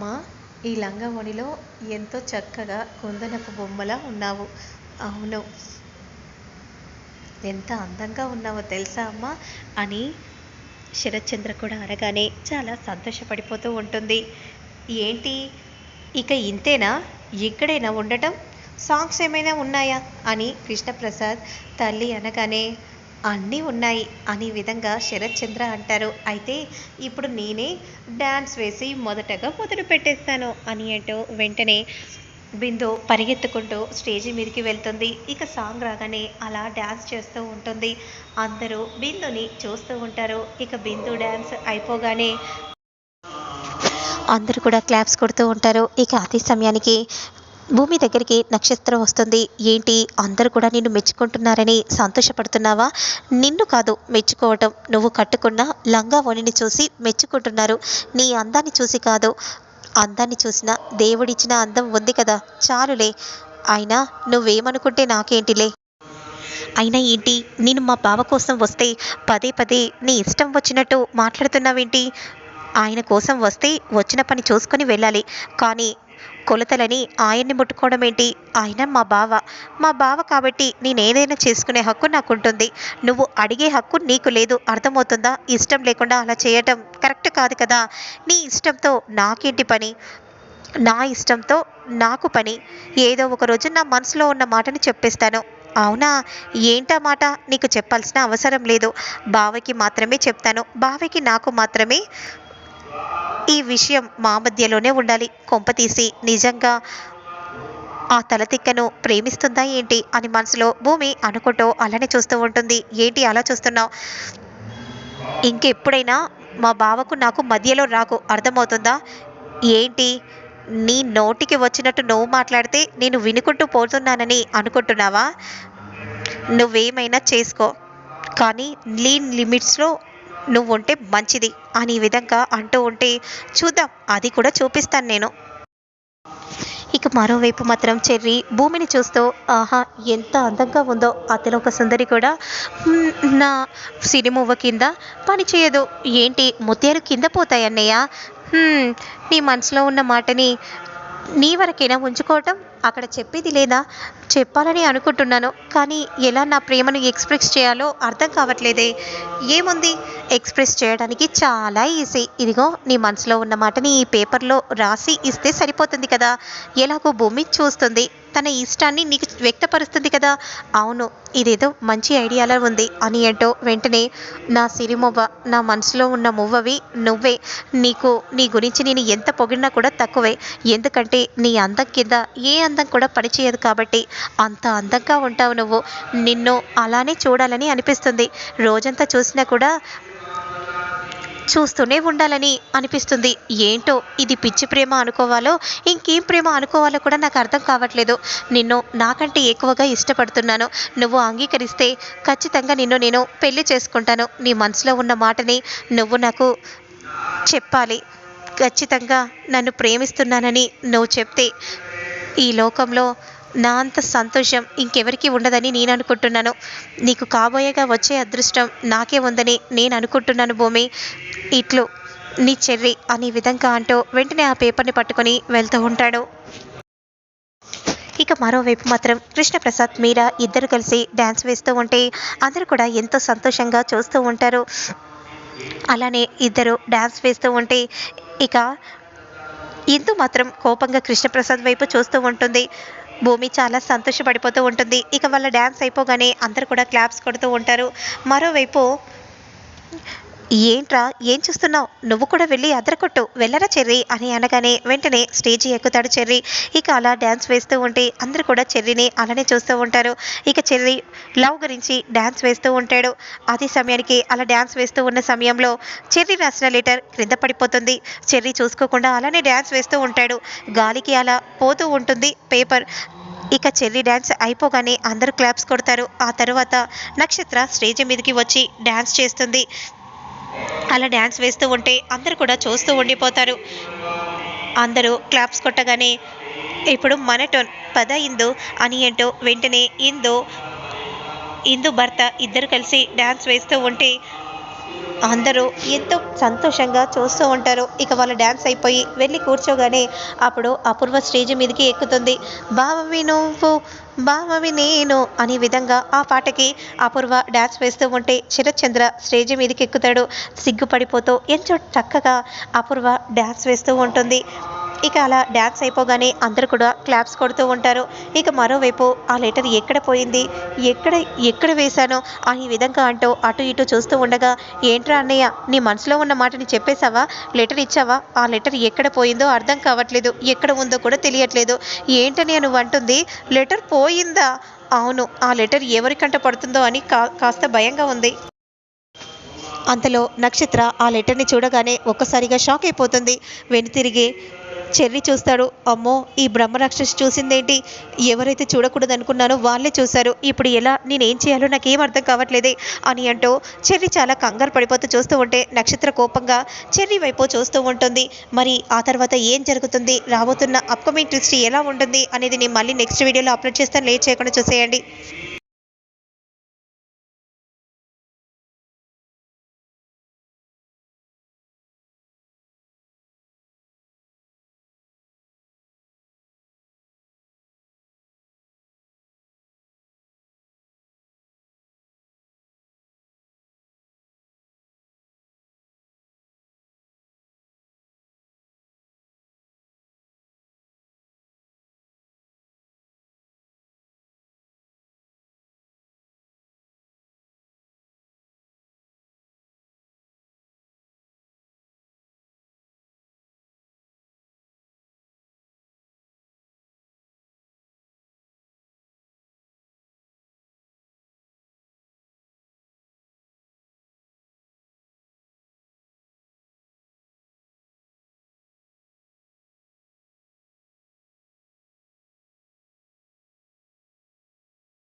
అమ్మా ఈ లంగావోణిలో ఎంతో చక్కగా కుందనపు బొమ్మలా ఉన్నావు. అవును. ఎంత అందంగా ఉన్నావో తెలుసా అమ్మా? అని శరత్చంద్ర కూడా అనగానే చాలా సంతోషపడిపోతూ ఉంటుంది. ఏంటి? ఇక ఇంతేనా? ఇక్కడేనా ఉండటం? సాంగ్స్ ఏమైనా ఉన్నాయా? అని కృష్ణప్రసాద్ తల్లి అనగానే అన్నీ ఉన్నాయి అనే విధంగా శరత్చంద్ర అంటారు. అయితే ఇప్పుడు నేనే డ్యాన్స్ వేసి మొదటగా మొదలు పెట్టేస్తాను అని అంటూ వెంటనే బిందు పరిగెత్తుకుంటూ స్టేజి మీదకి వెళ్తుంది. ఇక సాంగ్ రాగానే అలా డ్యాన్స్ చేస్తూ ఉంటుంది. అందరూ బిందుని చూస్తూ ఉంటారు. ఇక బిందు డ్యాన్స్ అయిపోగానే అందరూ కూడా క్లాప్స్ కొడుతూ ఉంటారు. ఇక అదే సమయానికి భూమి దగ్గరికి నక్షత్రం వస్తుంది. ఏంటి? అందరూ కూడా నిన్ను మెచ్చుకుంటున్నారని సంతోషపడుతున్నావా? నిన్ను కాదు మెచ్చుకోవటం. నువ్వు కట్టుకున్న లంగా ఒణిని చూసి మెచ్చుకుంటున్నారు. నీ అందాన్ని చూసి కాదు. అందాన్ని చూసిన దేవుడిచ్చిన అందం ఉంది కదా. చాలులే. అయినా నువ్వేమనుకుంటే నాకేంటిలే? అయినా ఏంటి? నేను మా బావ కోసం వస్తే పదే పదే నీ ఇష్టం వచ్చినట్టు మాట్లాడుతున్నావేంటి? ఆయన కోసం వస్తే వచ్చిన పని చూసుకొని వెళ్ళాలి. కానీ కొలతలని ఆయన్ని ముట్టుకోవడం ఏంటి? ఆయన మా బావ. మా బావ కాబట్టి నేనేదైనా చేసుకునే హక్కు నాకుంటుంది. నువ్వు అడిగే హక్కు నీకు లేదు. అర్థమవుతుందా? ఇష్టం లేకుండా అలా చేయటం కరెక్ట్ కాదు కదా? నీ ఇష్టంతో నాకేంటి పని? నా ఇష్టంతో నాకు పని. ఏదో ఒక రోజు నా మనసులో ఉన్న మాటని చెప్పేస్తాను. అవునా? ఏంటా మాట? నీకు చెప్పాల్సిన అవసరం లేదు. బావకి మాత్రమే చెప్తాను. బావకి నాకు మాత్రమే ఈ విషయం మా మధ్యలోనే ఉండాలి. కొంపతీసి నిజంగా ఆ తలతిక్కను ప్రేమిస్తుందా ఏంటి అని మనసులో భూమి అనుకుంటూ అలానే చూస్తూ ఉంటుంది. ఏంటి అలా చూస్తున్నావు? ఇంకెప్పుడైనా మా బావకు నాకు మధ్యలో రాకు. అర్థమవుతుందా? ఏంటి? నీ నోటికి వచ్చినట్టు నువ్వు మాట్లాడితే నేను వినుకుంటూ పోతున్నానని అనుకుంటున్నావా? నువ్వేమైనా చేసుకో. కానీ లీన్ లిమిట్స్లో నువ్వు ఉంటే మంచిది. అని విధంగా అంటూ ఉంటే చూద్దాం అది కూడా చూపిస్తాను నేను. ఇక మరోవైపు మాత్రం చెర్రి భూమిని చూస్తూ ఆహా ఎంత అందంగా ఉందో అతను ఒక సుందరి కూడా. నా సిరిమువ్వ కింద పని చేయదు. ఏంటి ముత్యాలు కింద పోతాయన్నయ్య? నీ మనసులో ఉన్న మాటని నీ వరకైనా ఉంచుకోవటం? అక్కడ చెప్పేది లేదా? చెప్పాలని అనుకుంటున్నాను కానీ ఎలా నా ప్రేమను ఎక్స్ప్రెస్ చేయాలో అర్థం కావట్లేదే. ఏముంది? ఎక్స్ప్రెస్ చేయడానికి చాలా ఈజీ. ఇదిగో నీ మనసులో ఉన్న మాటని ఈ పేపర్లో రాసి ఇస్తే సరిపోతుంది కదా. ఎలాగో భూమి చూస్తుంది. తన ఇష్టాన్ని నీకు వ్యక్తపరుస్తుంది కదా? అవును ఇదేదో మంచి ఐడియాలా ఉంది. అని అంటూ వెంటనే నా సిరిమువ్వ నా మనసులో ఉన్న మువ్వవి నువ్వే. నీకు నీ గురించి నేను ఎంత పొగిడినా కూడా తక్కువే. ఎందుకంటే నీ అందం కింద ఏ అందం కూడా పనిచేయదు కాబట్టి అంత అందంగా ఉంటావు నువ్వు. నిన్ను అలానే చూడాలని అనిపిస్తుంది. రోజంతా చూసినా కూడా చూస్తూనే ఉండాలని అనిపిస్తుంది. ఏంటో ఇది పిచ్చి ప్రేమ అనుకోవాలో? ఇంకేం ప్రేమ అనుకోవాలో కూడా నాకు అర్థం కావట్లేదు. నిన్ను నాకంటే ఎక్కువగా ఇష్టపడుతున్నాను. నువ్వు అంగీకరిస్తే ఖచ్చితంగా నిన్ను నేను పెళ్ళి చేసుకుంటాను. నీ మనసులో ఉన్న మాటని నువ్వు నాకు చెప్పాలి. ఖచ్చితంగా నన్ను ప్రేమిస్తున్నానని నువ్వు చెప్తే ఈ లోకంలో నా అంత సంతోషం ఇంకెవరికి ఉండదని నేను అనుకుంటున్నాను. నీకు కాబోయేగా వచ్చే అదృష్టం నాకే ఉందని నేను అనుకుంటున్నాను భూమి. ఇట్లు నీ చెర్రి అనే విధంగా అంటూ వెంటనే ఆ పేపర్ని పట్టుకొని వెళ్తూ ఉంటాడు. ఇక మరోవైపు మాత్రం కృష్ణప్రసాద్ మీరా ఇద్దరు కలిసి డ్యాన్స్ వేస్తూ ఉంటే అందరూ కూడా ఎంతో సంతోషంగా చూస్తూ ఉంటారు. అలానే ఇద్దరు డ్యాన్స్ వేస్తూ ఉంటే ఇక ఇందు మాత్రం కోపంగా కృష్ణప్రసాద్ వైపు చూస్తూ ఉంటుంది. భూమి చాలా సంతోషపడిపోతూ ఉంటుంది. ఇక వాళ్ళ డ్యాన్స్ అయిపోగానే అందరు కూడా క్లాప్స్ కొడుతూ ఉంటారు. మరోవైపు ఏంట్రా? ఏం చూస్తున్నావు? నువ్వు కూడా వెళ్ళి అదరకొట్టు వెళ్ళరా చెర్రీ? అని అనగానే వెంటనే స్టేజి ఎక్కుతాడు చెర్రీ. ఇక అలా డ్యాన్స్ వేస్తూ ఉంటే అందరూ కూడా చెర్రీని అలానే చూస్తూ ఉంటారు. ఇక చెర్రీ లవ్ గురించి డ్యాన్స్ వేస్తూ ఉంటాడు. అదే సమయానికి అలా డ్యాన్స్ వేస్తూ ఉన్న సమయంలో చెర్రీ రాసిన లెటర్ క్రింద పడిపోతుంది. చెర్రీ చూసుకోకుండా అలానే డ్యాన్స్ వేస్తూ ఉంటాడు. గాలికి అలా పోతూ ఉంటుంది పేపర్. ఇక చెల్లి డ్యాన్స్ అయిపోగానే అందరూ క్లాప్స్ కొడతారు. ఆ తర్వాత నక్షత్ర స్టేజ్ మీదకి వచ్చి డ్యాన్స్ చేస్తుంది. అలా డ్యాన్స్ వేస్తూ ఉంటే అందరూ కూడా చూస్తూ ఉండిపోతారు. అందరూ క్లాప్స్ కొట్టగానే ఇప్పుడు మన టోన్ పద ఇందు అని ఏంటో వెంటనే ఇందు ఇందు భర్త ఇద్దరు కలిసి డ్యాన్స్ వేస్తూ ఉంటే అందరూ ఎంతో సంతోషంగా చూస్తూ ఉంటారు. ఇక వాళ్ళ డ్యాన్స్ అయిపోయి వెళ్ళి కూర్చోగానే అప్పుడు అపూర్వ స్టేజ్ మీదకి ఎక్కుతుంది. బావ నువ్వు బావవి నేను అనే విధంగా ఆ పాటకి అపూర్వ డ్యాన్స్ వేస్తూ ఉంటే శరత్చంద్ర స్టేజ్ మీదకి ఎక్కుతాడు. సిగ్గుపడిపోతూ ఎంతో చక్కగా అపూర్వ డ్యాన్స్ వేస్తూ ఉంటుంది. ఇక అలా డ్యాన్స్ అయిపోగానే అందరూ కూడా క్లాప్స్ కొడుతూ ఉంటారు. ఇక మరోవైపు ఆ లెటర్ ఎక్కడ పోయింది? ఎక్కడ ఎక్కడ వేశానో ఆ ఈ విధంగా అంటూ అటు ఇటు చూస్తూ ఉండగా ఏంట్రా అన్నయ్య నీ మనసులో ఉన్న మాటని చెప్పేశావా? లెటర్ ఇచ్చావా? ఆ లెటర్ ఎక్కడ పోయిందో అర్థం కావట్లేదు. ఎక్కడ ఉందో కూడా తెలియట్లేదు. ఏంటని నువ్వు అంటుంది లెటర్ పోయిందా? అవును ఆ లెటర్ ఎవరికంట పడుతుందో అని కా కాస్త భయంగా ఉంది. అంతలో నక్షత్ర ఆ లెటర్ని చూడగానే ఒక్కసారిగా షాక్ అయిపోతుంది. వెనుతిరిగి చెర్రీ చూస్తాడు. అమ్మో ఈ బ్రహ్మరాక్షసి చూసిందేంటి? ఎవరైతే చూడకూడదు అనుకున్నానో వాళ్ళే చూశారు. ఇప్పుడు ఎలా? నేనేం చేయాలో నాకేం అర్థం కావట్లేదే అని అంటూ చెర్రి చాలా కంగారు పడిపోతూ చూస్తూ ఉంటే నక్షత్ర కోపంగా చెర్రీ వైపు చూస్తూ ఉంటుంది. మరి ఆ తర్వాత ఏం జరుగుతుంది? రాబోతున్న అప్కమింగ్ ట్విస్ట్ ఎలా ఉంటుంది అనేది నేను మళ్ళీ నెక్స్ట్ వీడియోలో అప్లోడ్ చేస్తాను. లేట్ చేయకుండా చూసేయండి.